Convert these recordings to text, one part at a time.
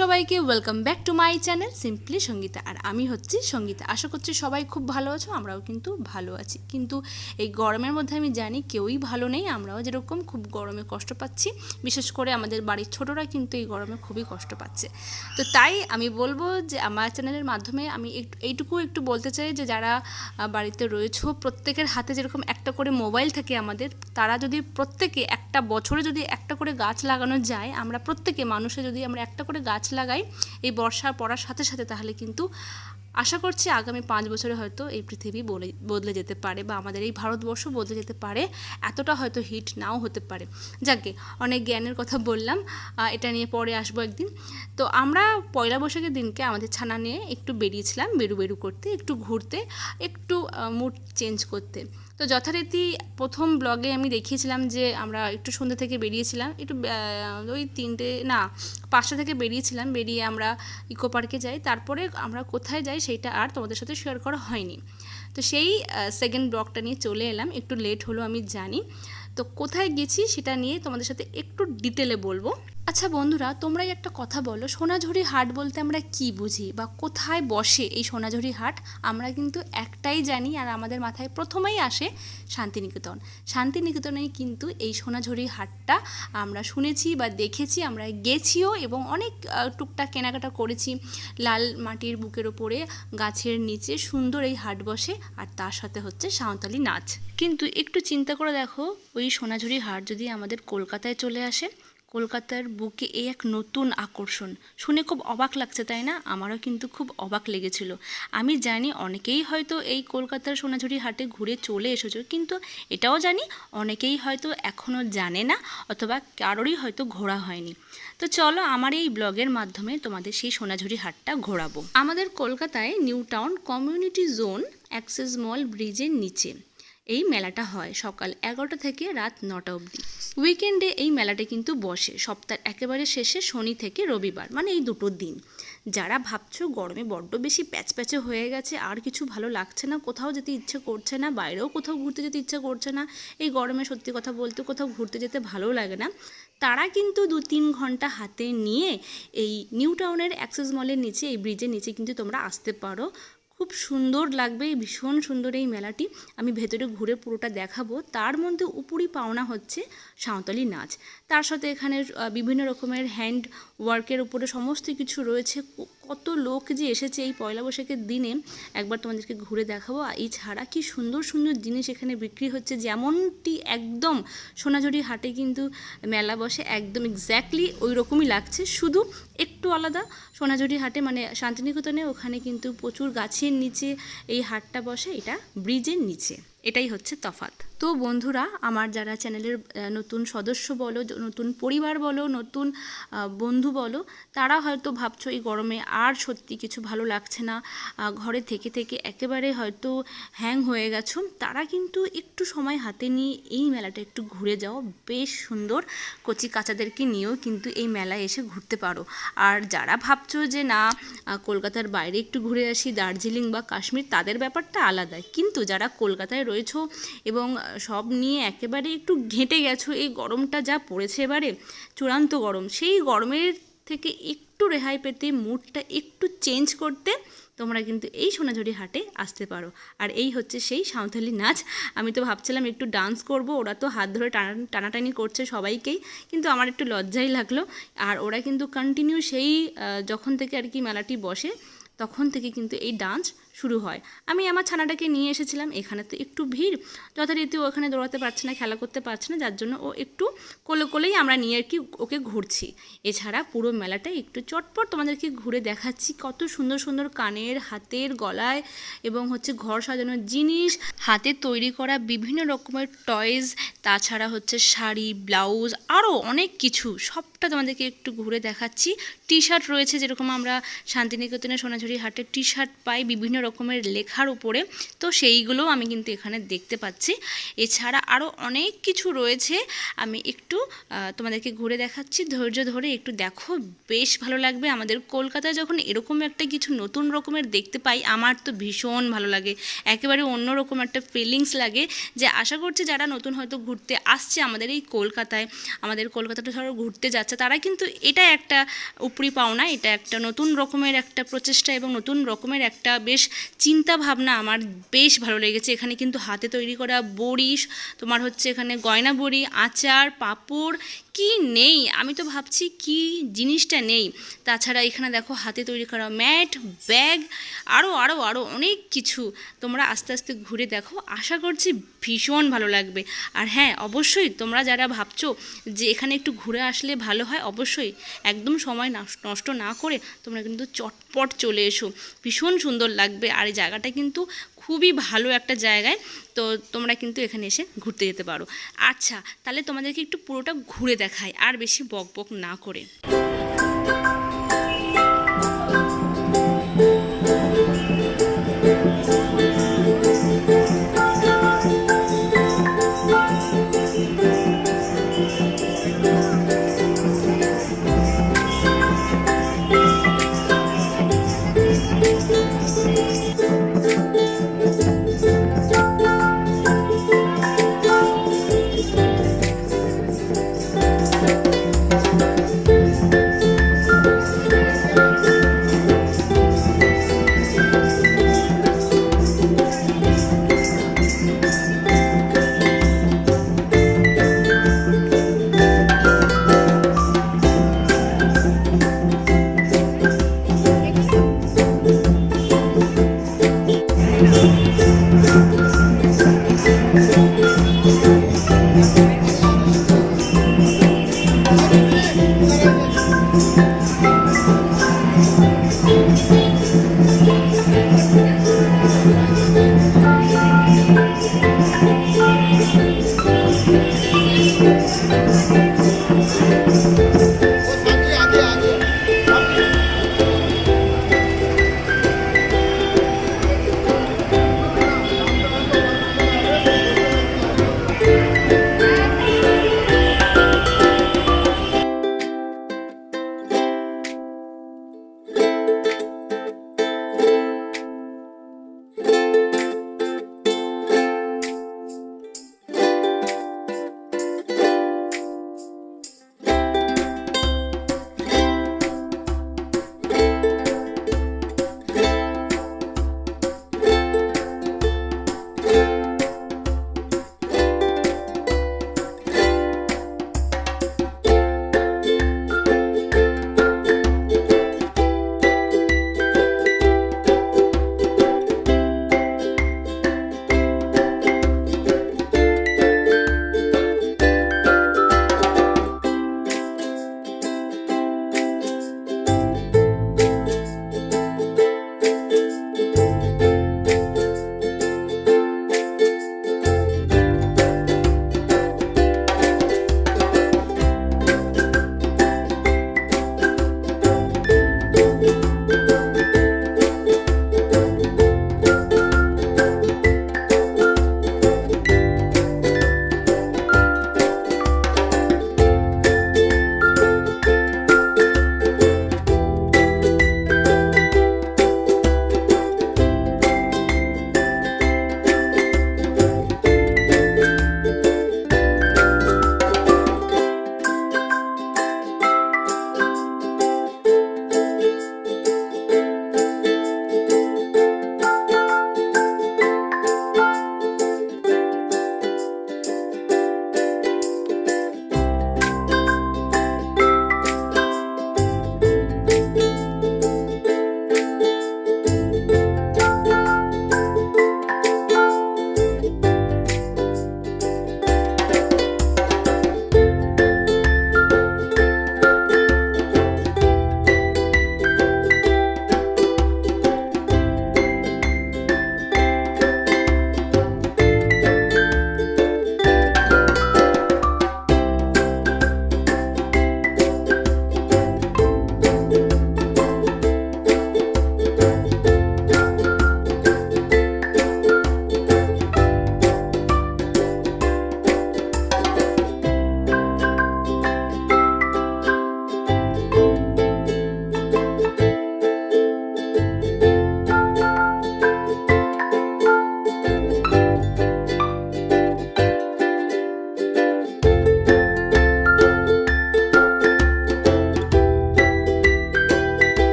সবাইকে welcome back to my channel simply Sangeeta আর আমি হচ্ছি সঙ্গীতা আশা করছি সবাই খুব ভালো আছো, আমরাও কিন্তু ভালো আছি। কিন্তু এই গরমের মধ্যে আমি জানি কেউই ভালো নেই, আমরাও যেরকম খুব গরমে কষ্ট পাচ্ছি। বিশেষ করে আমাদের বাড়ির ছোটরা কিন্তু এই গরমে খুবই কষ্ট পাচ্ছে। তো তাই আমি বলব যে আমার চ্যানেলের মাধ্যমে আমি এইটুকু একটু বলতে চাই যে যারা বাড়িতে রয়েছো, প্রত্যেকের হাতে যেরকম একটা করে মোবাইল থাকে আমাদের, তারা যদি প্রত্যেকে একটা বছরে যদি একটা করে গাছ লাগানো যায়, আমরা প্রত্যেকে মানুষে যদি আমরা একটা করে গাছ লাগাই। এই বর্ষা পড়ার সাথে সাথে তাহলে কিন্তু আশা করছি আগামী পাঁচ বছরে হয়তো এই পৃথিবী বদলে যেতে পারে বা আমাদের এই ভারতবর্ষ বদলে যেতে পারে, এতটা হয়তো হিট নাও হতে পারে। যাকে, অনেক জ্ঞানের কথা বললাম এটা নিয়ে পরে আসব একদিন। তো আমরা পয়লা বৈশাখের দিনকে আমাদের ছানা নিয়ে একটু বেরিয়েছিলাম, বেরু বেরু করতে, একটু ঘুরতে, একটু মুড চেঞ্জ করতে। তো যথারীতি প্রথম ব্লগে আমি দেখিয়েছিলাম যে আমরা একটু সন্ধ্যে থেকে বেরিয়েছিলাম, একটু ওই তিনটে, না, পাঁচটা থেকে বেরিয়েছিলাম, বেরিয়ে আমরা ইকো পার্কে যাই। তারপরে আমরা কোথায় যাই সেইটা আর তোমাদের সাথে শেয়ার করা হয়নি। তো সেই সেকেন্ড ব্লগটা নিয়ে চলে এলাম, একটু লেট হলো আমি জানি। তো কোথায় গেছি সেটা নিয়ে তোমাদের সাথে একটু ডিটেলে বলব। আচ্ছা বন্ধুরা, তোমরাই একটা কথা বলো, সোনাঝুরি হাট বলতে আমরা কি বুঝি? বা কোথায় বসে এই সোনাঝুরি হাট? আমরা কিন্তু একটাই জানি আর আমাদের মাথায় প্রথমেই আসে শান্তিনিকেতন। শান্তিনিকেতনেই কিন্তু এই সোনাঝুরি হাটটা আমরা শুনেছি বা দেখেছি, আমরা গেছিও এবং অনেক টুকটাক কেনাকাটা করেছি। লাল মাটির বুকের ওপরে, গাছের নিচে সুন্দর এই হাট বসে আর তার সাথে হচ্ছে সাঁওতালি নাচ। কিন্তু একটু চিন্তা করে দেখো, ওই সোনাঝুরি হাট যদি আমাদের কলকাতায় চলে আসে কলকাতার বুকে এই এক নতুন আকর্ষণ। শুনে খুব অবাক লাগছে, তাই না? আমারও কিন্তু খুব অবাক লেগেছিল। আমি জানি অনেকেই হয়তো এই কলকাতার সোনাঝুরি হাটে ঘুরে চলে এসেছ, কিন্তু এটাও জানি অনেকেই হয়তো এখনও জানে না অথবা কারোরই হয়তো ঘোরা হয়নি। তো চলো আমার এই ব্লগের মাধ্যমে তোমাদের সেই সোনাঝুরি হাটটা ঘোরাবো। আমাদের কলকাতায় New Town community zone Axis mall ব্রিজের নিচে। এই মেলাটা হয় সকাল এগারোটা থেকে রাত নটা অবধি। উইকেন্ডে এই মেলাটা কিন্তু বসে। সপ্তাহের একেবারে শেষে শনি থেকে রবিবার মানে এই দুটো দিন। যারা ভাবছ গরমে বড্ড বেশি প্যাচপ্যাচে হয়ে গেছে, আর কিছু ভালো লাগছে না, কোথাও যেতে ইচ্ছে করছে না, বাইরেও কোথাও ঘুরতে যেতে ইচ্ছে করছে না, এই গরমে সত্যি কথা বলতে কোথাও ঘুরতে যেতে ভালো লাগে না, তারা কিন্তু দু তিন ঘণ্টা হাতে নিয়ে এই নিউ টাউনের অ্যাক্সেস মলের নিচে, এই ব্রিজের নিচে কিন্তু তোমরা আসতে পারো। খুব সুন্দর লাগবে, ভীষণ সুন্দর এই মেলাটি। আমি ভেতরে ঘুরে পুরোটা দেখাবো। তার মধ্যে উপরি পাওনা হচ্ছে সাঁওতালি নাচ। তার সাথে এখানে বিভিন্ন রকমের হ্যান্ড ওয়ার্কের উপরে সমস্ত কিছু রয়েছে। কত লোক যে এসেছে এই পয়লা বৈশাখের দিনে, একবার তোমাদেরকে ঘুরে দেখাবো। আর এছাড়া কি সুন্দর সুন্দর জিনিস এখানে বিক্রি হচ্ছে, যেমনটি একদম সোনাঝুরি হাটে কিন্তু মেলা বসে, একদম এক্স্যাক্টলি ওই রকমই লাগছে। শুধু একটু আলাদা, সোনাঝুরি হাটে মানে শান্তিনিকেতনে ওখানে কিন্তু প্রচুর গাছের নিচে এই হাটটা বসে, এটা ব্রিজের নিচে। এটাই হচ্ছে তফাৎ। তো বন্ধুরা, আমার যারা চ্যানেলের নতুন সদস্য বলো নতুন পরিবার বলো, নতুন বন্ধু বলো, তারা হয়তো ভাবছ এই গরমে আর সত্যি কিছু ভালো লাগছে না ঘরে থেকে থেকে একেবারে হয়তো হ্যাং হয়ে গেছো, তারা কিন্তু একটু সময় হাতে নিয়ে এই মেলাটা একটু ঘুরে যাও। বেশ সুন্দর কচি কাচাদেরকে নিয়েও কিন্তু এই মেলায় এসে ঘুরতে পারো। আর যারা ভাবছ যে না কলকাতার বাইরে একটু ঘুরে আসি, দার্জিলিং বা কাশ্মীর, তাদের ব্যাপারটা আলাদা। কিন্তু যারা কলকাতায় রয়েছো এবং সব নিয়ে একেবারে একটু ঘেঁটে গেছো। এই গরমটা যা পড়েছে এবারে, চূড়ান্ত গরম। সেই গরমের থেকে একটু রেহাই পেতে, মুডটা একটু চেঞ্জ করতে তোমরা কিন্তু এই সোনাঝুরি হাটে আসতে পারো। আর এই হচ্ছে সেই সাঁওতালি নাচ। আমি তো ভাবছিলাম একটু ডান্স করব, ওরা তো হাত ধরে টানা, টানাটানি করছে সবাইকেই, কিন্তু আমার একটু লজ্জাই লাগল। আর ওরা কিন্তু কন্টিনিউ সেই যখন থেকে আর কি মেলাটি বসে, তখন থেকে কিন্তু এই ডান্স শুরু হয়। আমি আমার ছানাটাকে নিয়ে এসেছিলাম, এখানে তো একটু ভিড়। যথারীতি ও ওখানে দৌড়াতে পারছে না, খেলা করতে পারছে না, যার জন্য ও একটু কোলে কোলেই আমরা নিয়ে আর কি ওকে ঘুরছি। এছাড়া পুরো মেলাটা একটু চটপট তোমাদেরকে ঘুরে দেখাচ্ছি। কত সুন্দর সুন্দর কানের, হাতের গলায় এবং হচ্ছে ঘর সাজানোর জিনিস, হাতে তৈরি করা বিভিন্ন রকমের টয়েস তাছাড়া হচ্ছে শাড়ি ব্লাউজ আরও অনেক কিছু। সবটা তোমাদেরকে একটু ঘুরে দেখাচ্ছি। টি শার্ট রয়েছে, যেরকম আমরা শান্তিনিকেতনে সোনাঝুরি হাটে টি শার্ট পাই, বিভিন্ন রকমের লেখার উপরে। তো সেইগুলোও আমি কিন্তু এখানে দেখতে পাচ্ছি। এছাড়া আরও অনেক কিছু রয়েছে। আমি একটু তোমাদেরকে ঘুরে দেখাচ্ছি। ধৈর্য ধরে একটু দেখো। বেশ ভালো লাগবে। আমাদের কলকাতায় যখন এরকম একটা কিছু নতুন রকমের দেখতে পাই, আমার তো ভীষণ ভালো লাগে। একেবারে অন্যরকম একটা ফিলিংস লাগে যে আশা করছি যারা নতুন হয়তো ঘুরতে আসছে আমাদের এই কলকাতায়, আমাদের কলকাতাটা ধরো ঘুরতে যাচ্ছে, তারা কিন্তু এটা একটা উপরি পাওনা, এটা একটা নতুন রকমের একটা প্রচেষ্টা এবং নতুন রকমের একটা বেশ চিন্তা ভাবনা আমার বেশ ভালো লেগেছে। এখানে কিন্তু হাতে তৈরি করা বড়ি তোমার হচ্ছে এখানে গয়না বড়ি, আচার, পাঁপড় কি নেই? আমি তো ভাবছি কি জিনিসটা নেই। তাছাড়া এখানে দেখো হাতে তৈরি করা ম্যাট, ব্যাগ আরও আরও আরও অনেক কিছু। তোমরা আস্তে আস্তে ঘুরে দেখো। আশা করছি ভীষণ ভালো লাগবে। আর হ্যাঁ অবশ্যই তোমরা যারা ভাবছ যে এখানে একটু ঘুরে আসলে ভালো হয়, অবশ্যই একদম সময় নষ্ট না করে তোমরা কিন্তু চটপট চলে এসো। ভীষণ সুন্দর লাগবে। আর এই জায়গাটা কিন্তু খুবই ভালো একটা জায়গায়, তো তোমরা কিন্তু এখানে এসে ঘুরতে যেতে পারো। আচ্ছা তাহলে তোমাদেরকে একটু পুরোটা ঘুরে দেখাই, আর বেশি বক বক না করে।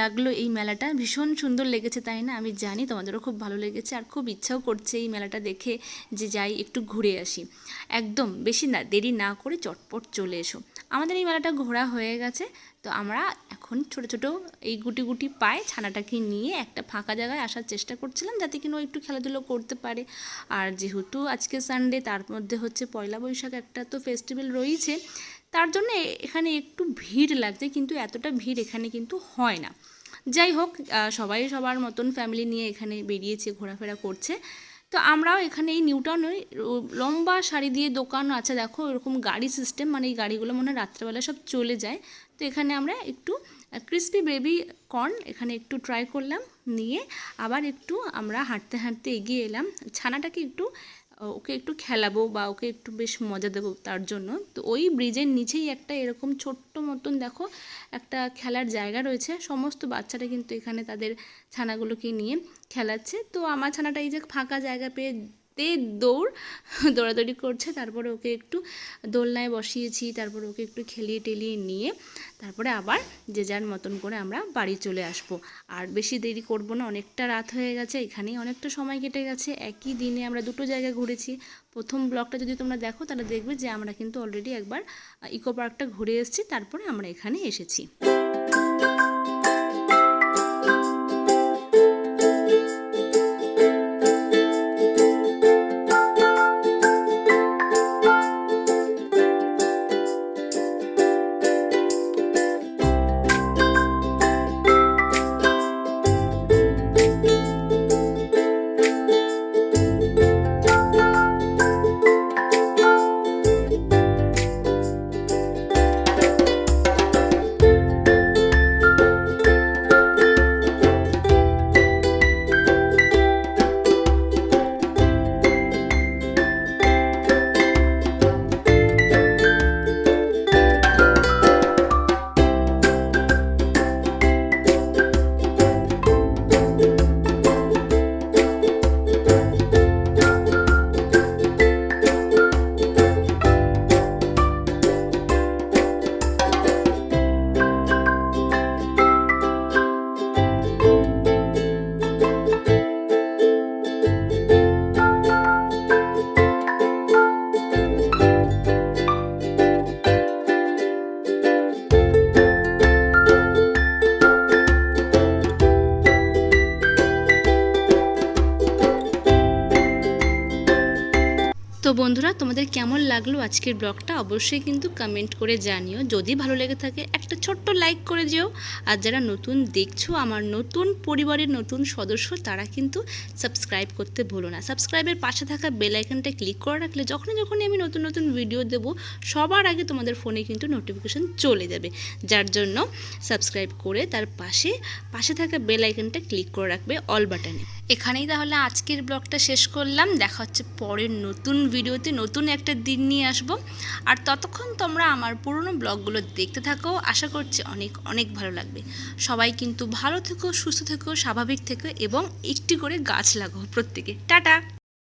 লাগল এই মেলাটা। ভীষণ সুন্দর লেগেছে, তাই না? আমি জানি তোমাদেরও খুব ভালো লেগেছে আর খুব ইচ্ছাও করছে এই মেলাটা দেখে যে যাই একটু ঘুরে আসি। একদম বেশি না, দেরি না করে চটপট চলে এসো। আমাদের এই মেলাটা ঘোরা হয়ে গেছে, তো আমরা এখন ছোট ছোট এই গুটি গুটি পায়ে ছানাটাকে নিয়ে একটা ফাঁকা জায়গায় আসার চেষ্টা করছিলাম যাতে কিনা ও একটু খেলাধুলো করতে পারে। আর যেহেতু আজকে সানডে তার মধ্যে হচ্ছে পয়লা বৈশাখ একটা তো ফেস্টিভ্যাল রয়েছে তার জন্য এখানে একটু ভিড় লাগছে, কিন্তু এতটা ভিড় এখানে কিন্তু হয় না। যাই হোক সবাই সবার মতন ফ্যামিলি নিয়ে এখানে বেরিয়েছে, ঘোরাফেরা করছে। তো আমরাও এখানে এই নিউটাউনে লম্বা সারি দিয়ে দোকান আছে, দেখো এরকম গাড়ি সিস্টেম মানে এই গাড়িগুলো মনে হয় রাত্রেবেলা সব চলে যায়। তো এখানে আমরা একটু ক্রিস্পি বেবি কর্ন এখানে একটু ট্রাই করলাম, নিয়ে আবার একটু আমরা হাঁটতে হাঁটতে এগিয়ে এলাম। ছানাটাকে একটু ওকে একটু খেলাবো বা ওকে একটু বেশ মজা দেবো তার জন্য। তো ওই ব্রিজের নিচেই একটা এরকম ছোট্ট মতন দেখো, একটা খেলার জায়গা রয়েছে। সমস্ত বাচ্চারা কিন্তু এখানে তাদের ছানাগুলোকে নিয়ে খেলাচ্ছে। তো আমার ছানাটা এই যে ফাঁকা জায়গা পেয়ে তে দৌড়, দৌড়াদৌড়ি করছে। তারপরে ওকে একটু দোলনায় বসিয়েছি, তারপরে ওকে একটু খেলিয়ে টেলিয়ে নিয়ে তারপরে আবার যে যার মতন করে আমরা বাড়ি চলে আসব। আর বেশি দেরি করব না, অনেকটা রাত হয়ে গেছে, এখানেই অনেকটা সময় কেটে গেছে। একই দিনে আমরা দুটো জায়গায় ঘুরেছি। প্রথম ব্লগটা যদি তোমরা দেখো, তাহলে দেখবে যে আমরা কিন্তু অলরেডি একবার ইকো পার্কটা ঘুরে এসেছি, তারপরে আমরা এখানে এসেছি। তোমাদের কেমন লাগল আজকের ব্লগটা অবশ্যই কিন্তু কমেন্ট করে জানিও। যদি ভালো লেগে থাকে, একটা ছোট্ট লাইক করে যেও আর যারা নতুন, দেখছ আমার নতুন পরিবারের নতুন সদস্য, তারা কিন্তু সাবস্ক্রাইব করতে ভুলো না। সাবস্ক্রাইবের পাশে থাকা বেল আইকনটা ক্লিক করে রাখলে যখনই যখনই আমি নতুন নতুন ভিডিও দেবো, সবার আগে তোমাদের ফোনে কিন্তু নোটিফিকেশন চলে যাবে। যার জন্য সাবস্ক্রাইব করে তার পাশে পাশে থাকা বেল আইকনটা ক্লিক করে রাখবে অল বাটনে এখানেই তাহলে আজকের ব্লগটা শেষ করলাম। দেখা হচ্ছে পরের নতুন ভিডিওতে নতুন একটা দিন নিয়ে আসব। আর ততক্ষণ তোমরা আমার পুরনো ব্লগগুলো দেখতে থাকো। আশা করছি অনেক অনেক ভালো লাগবে। সবাই কিন্তু ভালো থেকো, সুস্থ থেকো, স্বাভাবিক থেকো এবং একটি করে গাছ লাগাও প্রত্যেকে। টাটা!